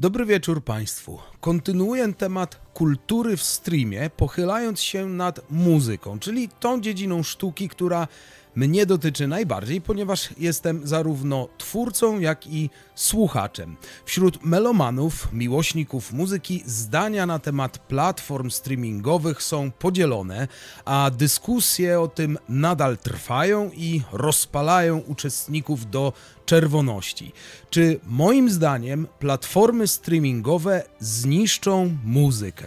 Dobry wieczór Państwu. Kontynuuję temat kultury w streamie, pochylając się nad muzyką, czyli tą dziedziną sztuki, która mnie dotyczy najbardziej, ponieważ jestem zarówno twórcą, jak i słuchaczem. Wśród melomanów, miłośników muzyki, zdania na temat platform streamingowych są podzielone, a dyskusje o tym nadal trwają i rozpalają uczestników do czerwoności. Czy moim zdaniem platformy streamingowe zniszczą muzykę?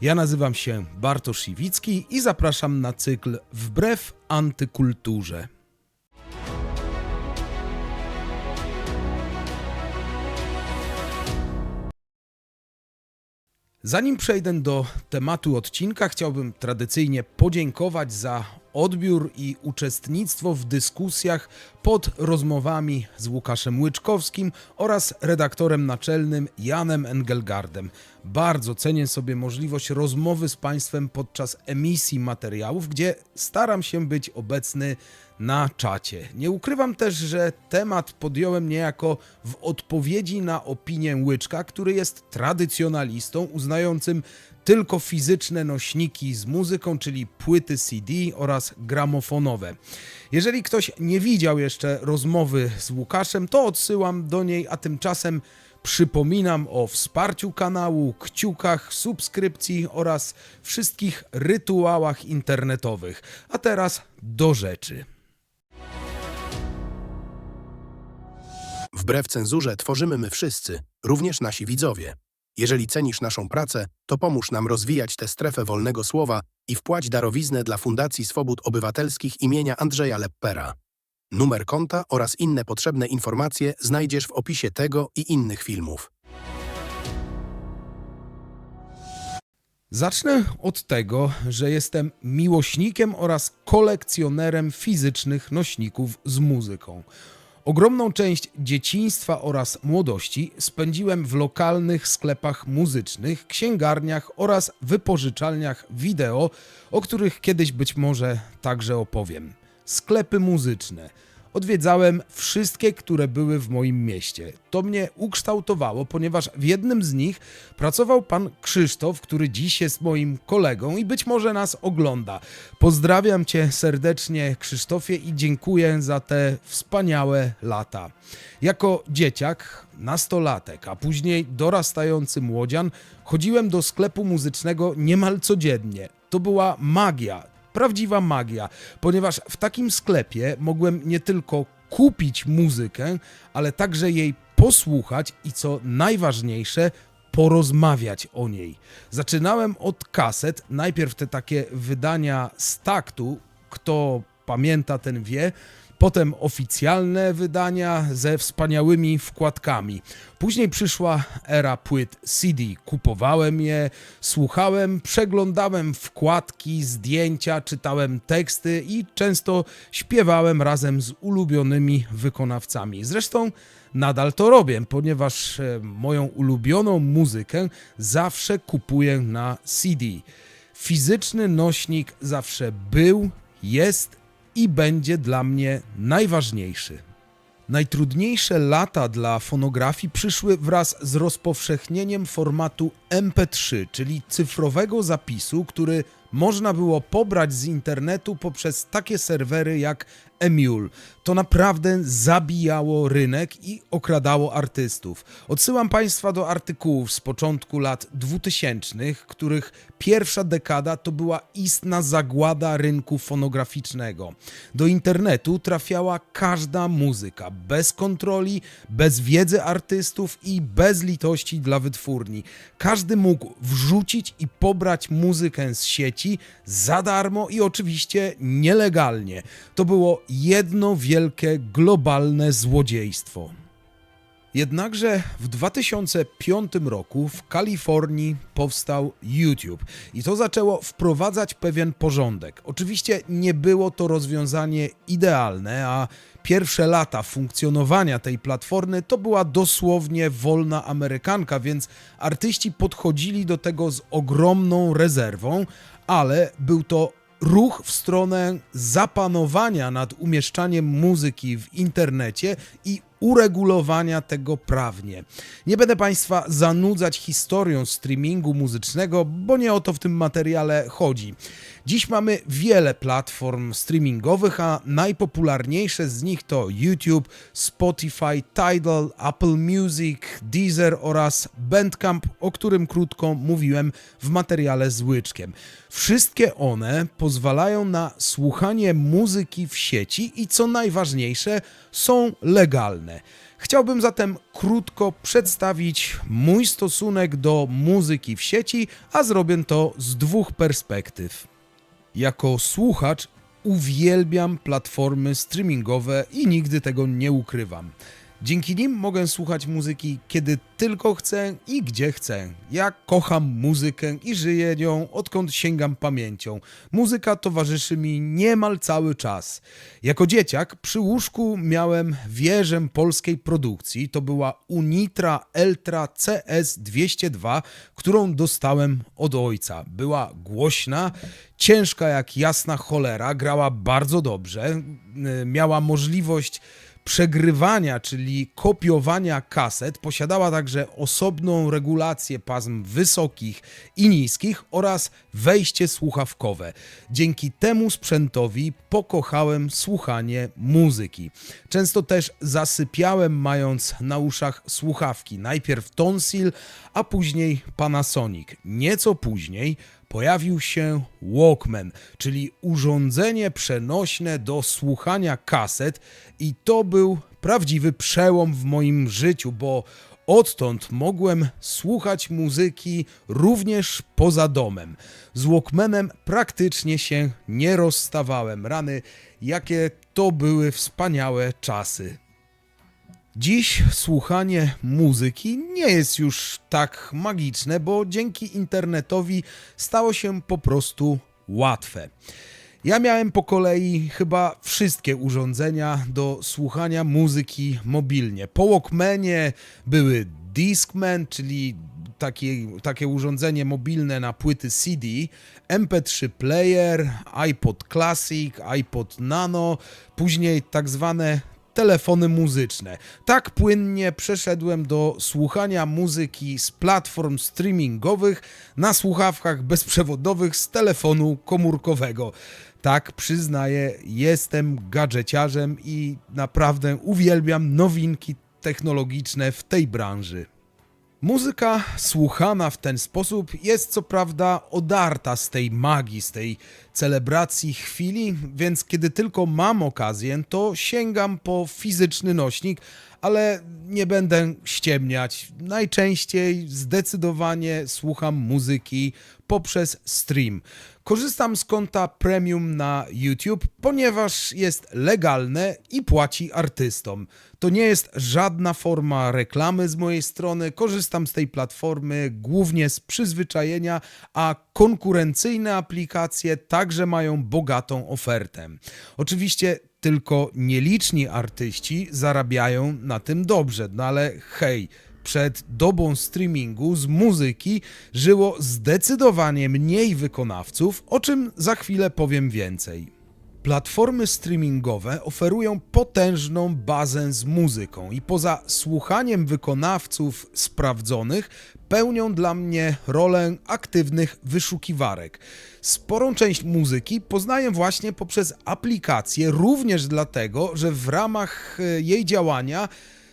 Ja nazywam się Bartosz Iwicki i zapraszam na cykl Wbrew antykulturze. Zanim przejdę do tematu odcinka, chciałbym tradycyjnie podziękować za odbiór i uczestnictwo w dyskusjach pod rozmowami z Łukaszem Łyczkowskim oraz redaktorem naczelnym Janem Engelgardem. Bardzo cenię sobie możliwość rozmowy z Państwem podczas emisji materiałów, gdzie staram się być obecny na czacie. Nie ukrywam też, że temat podjąłem niejako w odpowiedzi na opinię Łyczka, który jest tradycjonalistą uznającym tylko fizyczne nośniki z muzyką, czyli płyty CD oraz gramofonowe. Jeżeli ktoś nie widział jeszcze rozmowy z Łukaszem, to odsyłam do niej, a tymczasem przypominam o wsparciu kanału, kciukach, subskrypcji oraz wszystkich rytuałach internetowych. A teraz do rzeczy. Wbrew cenzurze tworzymy my wszyscy, również nasi widzowie. Jeżeli cenisz naszą pracę, to pomóż nam rozwijać tę strefę wolnego słowa i wpłać darowiznę dla Fundacji Swobód Obywatelskich imienia Andrzeja Leppera. Numer konta oraz inne potrzebne informacje znajdziesz w opisie tego i innych filmów. Zacznę od tego, że jestem miłośnikiem oraz kolekcjonerem fizycznych nośników z muzyką. Ogromną część dzieciństwa oraz młodości spędziłem w lokalnych sklepach muzycznych, księgarniach oraz wypożyczalniach wideo, o których kiedyś być może także opowiem. Sklepy muzyczne. Odwiedzałem wszystkie, które były w moim mieście. To mnie ukształtowało, ponieważ w jednym z nich pracował pan Krzysztof, który dziś jest moim kolegą i być może nas ogląda. Pozdrawiam cię serdecznie, Krzysztofie, i dziękuję za te wspaniałe lata. Jako dzieciak, nastolatek, a później dorastający młodzian, chodziłem do sklepu muzycznego niemal codziennie. To była magia prawdziwa magia, ponieważ w takim sklepie mogłem nie tylko kupić muzykę, ale także jej posłuchać i co najważniejsze, porozmawiać o niej. Zaczynałem od kaset, najpierw te takie wydania z taktu, kto pamięta, ten wie. Potem oficjalne wydania ze wspaniałymi wkładkami. Później przyszła era płyt CD. Kupowałem je, słuchałem, przeglądałem wkładki, zdjęcia, czytałem teksty i często śpiewałem razem z ulubionymi wykonawcami. Zresztą nadal to robię, ponieważ e, moją ulubioną muzykę zawsze kupuję na CD. Fizyczny nośnik zawsze był, jest i będzie dla mnie najważniejszy. Najtrudniejsze lata dla fonografii przyszły wraz z rozpowszechnieniem formatu MP3, czyli cyfrowego zapisu, który można było pobrać z internetu poprzez takie serwery jak Emule. To naprawdę zabijało rynek i okradało artystów. Odsyłam Państwa do artykułów z początku lat 2000, których pierwsza dekada to była istna zagłada rynku fonograficznego. Do internetu trafiała każda muzyka, bez kontroli, bez wiedzy artystów i bez litości dla wytwórni. Każdy mógł wrzucić i pobrać muzykę z sieci za darmo i oczywiście nielegalnie. To było jedno wielkie globalne złodziejstwo. Jednakże w 2005 roku w Kalifornii powstał YouTube i to zaczęło wprowadzać pewien porządek. Oczywiście nie było to rozwiązanie idealne, a pierwsze lata funkcjonowania tej platformy to była dosłownie wolna amerykanka, więc artyści podchodzili do tego z ogromną rezerwą, ale był to ruch w stronę zapanowania nad umieszczaniem muzyki w internecie i uregulowania tego prawnie. Nie będę Państwa zanudzać historią streamingu muzycznego, bo nie o to w tym materiale chodzi. Dziś mamy wiele platform streamingowych, a najpopularniejsze z nich to YouTube, Spotify, Tidal, Apple Music, Deezer oraz Bandcamp, o którym krótko mówiłem w materiale z Łyczkiem. Wszystkie one pozwalają na słuchanie muzyki w sieci i co najważniejsze, są legalne. Chciałbym zatem krótko przedstawić mój stosunek do muzyki w sieci, a zrobię to z dwóch perspektyw. Jako słuchacz uwielbiam platformy streamingowe i nigdy tego nie ukrywam. Dzięki nim mogę słuchać muzyki kiedy tylko chcę i gdzie chcę. Ja kocham muzykę i żyję nią odkąd sięgam pamięcią. Muzyka towarzyszy mi niemal cały czas. Jako dzieciak przy łóżku miałem wieżę polskiej produkcji. To była Unitra Eltra CS202, którą dostałem od ojca. Była głośna, ciężka jak jasna cholera, grała bardzo dobrze, y, miała możliwość przegrywania, czyli kopiowania kaset, posiadała także osobną regulację pasm wysokich i niskich oraz wejście słuchawkowe. Dzięki temu sprzętowi pokochałem słuchanie muzyki. Często też zasypiałem mając na uszach słuchawki. Najpierw Tonsil, a później Panasonic. Nieco później pojawił się Walkman, czyli urządzenie przenośne do słuchania kaset, i to był prawdziwy przełom w moim życiu, bo odtąd mogłem słuchać muzyki również poza domem. Z Walkmanem praktycznie się nie rozstawałem. Rany, jakie to były wspaniałe czasy. Dziś słuchanie muzyki nie jest już tak magiczne, bo dzięki internetowi stało się po prostu łatwe. Ja miałem po kolei chyba wszystkie urządzenia do słuchania muzyki mobilnie. Po Walkmanie były Discman, czyli takie, takie urządzenie mobilne na płyty CD, MP3 player, iPod Classic, iPod Nano, później tak zwane telefony muzyczne. Tak płynnie przeszedłem do słuchania muzyki z platform streamingowych na słuchawkach bezprzewodowych z telefonu komórkowego. Tak, przyznaję, jestem gadżeciarzem i naprawdę uwielbiam nowinki technologiczne w tej branży. Muzyka słuchana w ten sposób jest co prawda odarta z tej magii, z tej celebracji chwili, więc kiedy tylko mam okazję, to sięgam po fizyczny nośnik, ale nie będę ściemniać. Najczęściej zdecydowanie słucham muzyki poprzez stream. Korzystam z konta premium na YouTube, ponieważ jest legalne i płaci artystom. To nie jest żadna forma reklamy z mojej strony. Korzystam z tej platformy głównie z przyzwyczajenia, a konkurencyjne aplikacje także mają bogatą ofertę. Oczywiście tylko nieliczni artyści zarabiają na tym dobrze, no ale hej, przed dobą streamingu z muzyki żyło zdecydowanie mniej wykonawców, o czym za chwilę powiem więcej. Platformy streamingowe oferują potężną bazę z muzyką i poza słuchaniem wykonawców sprawdzonych pełnią dla mnie rolę aktywnych wyszukiwarek. Sporą część muzyki poznaję właśnie poprzez aplikację, również dlatego, że w ramach e, jej działania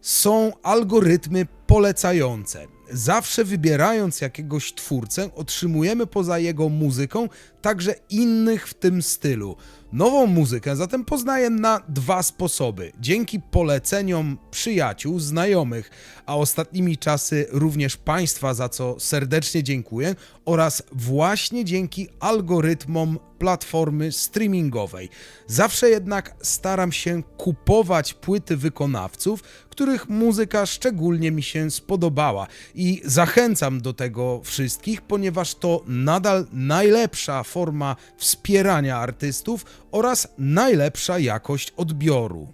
są algorytmy polecające. Zawsze wybierając jakiegoś twórcę, otrzymujemy poza jego muzyką także innych w tym stylu. Nową muzykę zatem poznaję na dwa sposoby: dzięki poleceniom przyjaciół, znajomych, a ostatnimi czasy również Państwa, za co serdecznie dziękuję, oraz właśnie dzięki algorytmom platformy streamingowej. Zawsze jednak staram się kupować płyty wykonawców, których muzyka szczególnie mi się spodobała i zachęcam do tego wszystkich, ponieważ to nadal najlepsza forma wspierania artystów oraz najlepsza jakość odbioru.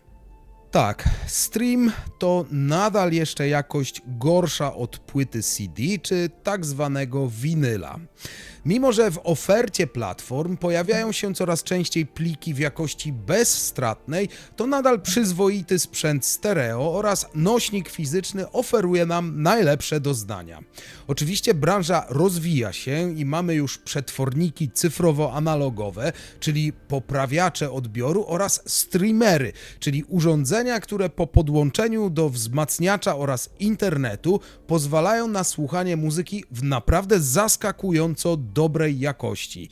Tak, stream to nadal jeszcze jakość gorsza od płyty CD czy tak zwanego winyla. Mimo, że w ofercie platform pojawiają się coraz częściej pliki w jakości bezstratnej, to nadal przyzwoity sprzęt stereo oraz nośnik fizyczny oferuje nam najlepsze doznania. Oczywiście branża rozwija się i mamy już przetworniki cyfrowo-analogowe, czyli poprawiacze odbioru oraz streamery, czyli urządzenia, które po podłączeniu do wzmacniacza oraz internetu pozwalają na słuchanie muzyki w naprawdę zaskakująco dobrej jakości.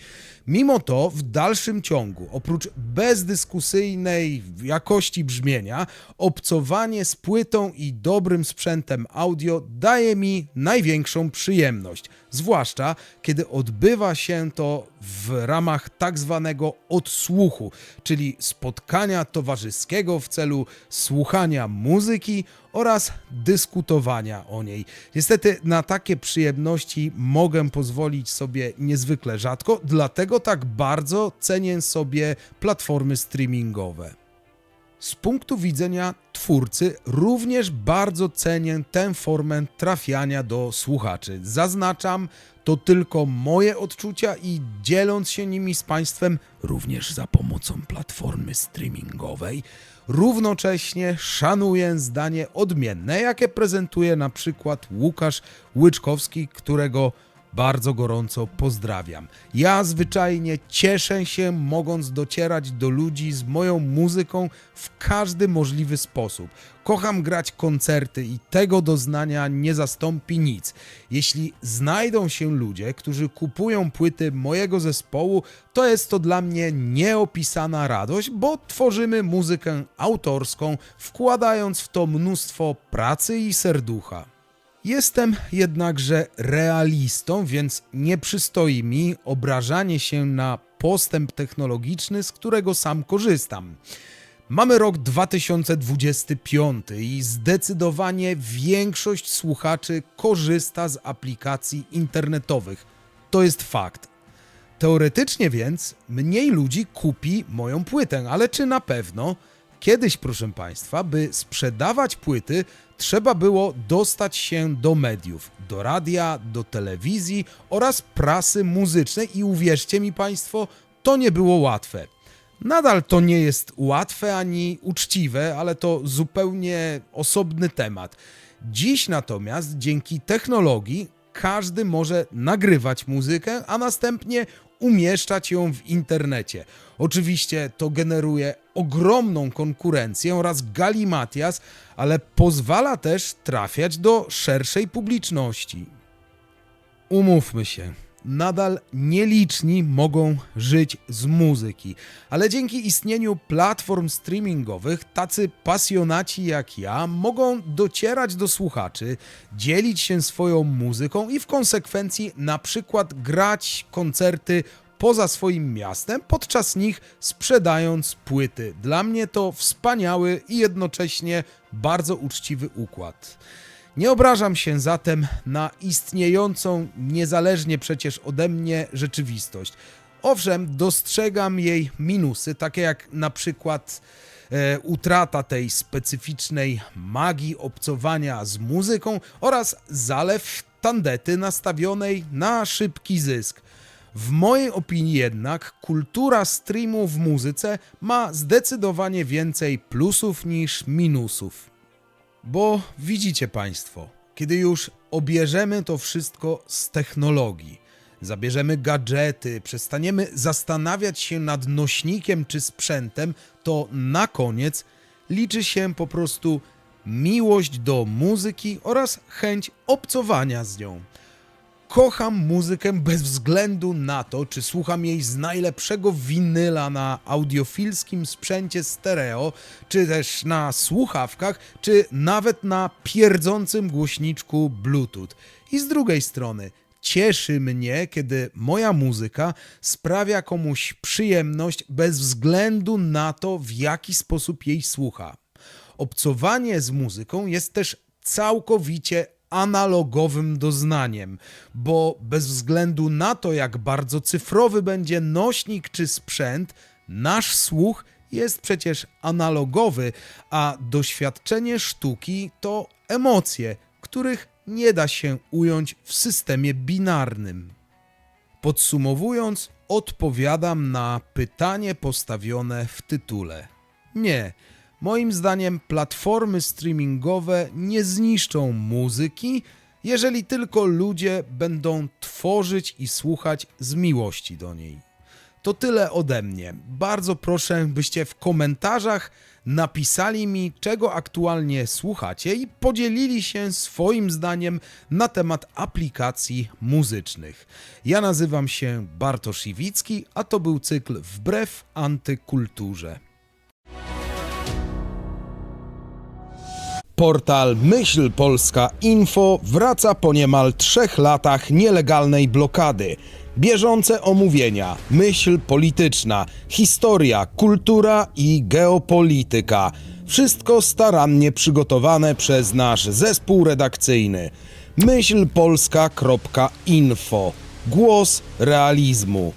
Mimo to w dalszym ciągu, oprócz bezdyskusyjnej jakości brzmienia, obcowanie z płytą i dobrym sprzętem audio daje mi największą przyjemność, zwłaszcza kiedy odbywa się to w ramach tak zwanego odsłuchu, czyli spotkania towarzyskiego w celu słuchania muzyki oraz dyskutowania o niej. Niestety na takie przyjemności mogę pozwolić sobie niezwykle rzadko, tak bardzo cenię sobie platformy streamingowe. Z punktu widzenia twórcy również bardzo cenię tę formę trafiania do słuchaczy. Zaznaczam, to tylko moje odczucia i dzieląc się nimi z Państwem, również za pomocą platformy streamingowej, równocześnie szanuję zdanie odmienne, jakie prezentuje na przykład Łukasz Łyczkowski, którego bardzo gorąco pozdrawiam. Ja zwyczajnie cieszę się, mogąc docierać do ludzi z moją muzyką w każdy możliwy sposób. Kocham grać koncerty i tego doznania nie zastąpi nic. Jeśli znajdą się ludzie, którzy kupują płyty mojego zespołu, to jest to dla mnie nieopisana radość, bo tworzymy muzykę autorską, wkładając w to mnóstwo pracy i serducha. Jestem jednakże realistą, więc nie przystoi mi obrażanie się na postęp technologiczny, z którego sam korzystam. Mamy rok 2025 i zdecydowanie większość słuchaczy korzysta z aplikacji internetowych. To jest fakt. Teoretycznie więc mniej ludzi kupi moją płytę, ale czy na pewno? Kiedyś, proszę Państwa, by sprzedawać płyty, trzeba było dostać się do mediów, do radia, do telewizji oraz prasy muzycznej i uwierzcie mi Państwo, to nie było łatwe. Nadal to nie jest łatwe ani uczciwe, ale to zupełnie osobny temat. Dziś natomiast dzięki technologii każdy może nagrywać muzykę, a następnie umieszczać ją w internecie. Oczywiście to generuje ogromną konkurencję oraz galimatias, ale pozwala też trafiać do szerszej publiczności. Umówmy się, nadal nieliczni mogą żyć z muzyki, ale dzięki istnieniu platform streamingowych tacy pasjonaci jak ja mogą docierać do słuchaczy, dzielić się swoją muzyką i w konsekwencji na przykład grać koncerty poza swoim miastem, podczas nich sprzedając płyty. Dla mnie to wspaniały i jednocześnie bardzo uczciwy układ. Nie obrażam się zatem na istniejącą, niezależnie przecież ode mnie, rzeczywistość. Owszem, dostrzegam jej minusy, takie jak na przykład e, utrata tej specyficznej magii obcowania z muzyką oraz zalew tandety nastawionej na szybki zysk. W mojej opinii jednak kultura streamu w muzyce ma zdecydowanie więcej plusów niż minusów. Bo widzicie Państwo, kiedy już obierzemy to wszystko z technologii, zabierzemy gadżety, przestaniemy zastanawiać się nad nośnikiem czy sprzętem, to na koniec liczy się po prostu miłość do muzyki oraz chęć obcowania z nią. Kocham muzykę bez względu na to, czy słucham jej z najlepszego winyla na audiofilskim sprzęcie stereo, czy też na słuchawkach, czy nawet na pierdzącym głośniczku Bluetooth. I z drugiej strony, cieszy mnie, kiedy moja muzyka sprawia komuś przyjemność bez względu na to, w jaki sposób jej słucha. Obcowanie z muzyką jest też całkowicie analogowym doznaniem, bo bez względu na to, jak bardzo cyfrowy będzie nośnik czy sprzęt, nasz słuch jest przecież analogowy, a doświadczenie sztuki to emocje, których nie da się ująć w systemie binarnym. Podsumowując, odpowiadam na pytanie postawione w tytule. Nie, moim zdaniem platformy streamingowe nie zniszczą muzyki, jeżeli tylko ludzie będą tworzyć i słuchać z miłości do niej. To tyle ode mnie. Bardzo proszę, byście w komentarzach napisali mi, czego aktualnie słuchacie i podzielili się swoim zdaniem na temat aplikacji muzycznych. Ja nazywam się Bartosz Iwicki, a to był cykl Wbrew Antykulturze. Portal Myśl Polska Info wraca po niemal trzech latach nielegalnej blokady. Bieżące omówienia, myśl polityczna, historia, kultura i geopolityka. Wszystko starannie przygotowane przez nasz zespół redakcyjny. Myślpolska.info. Głos realizmu.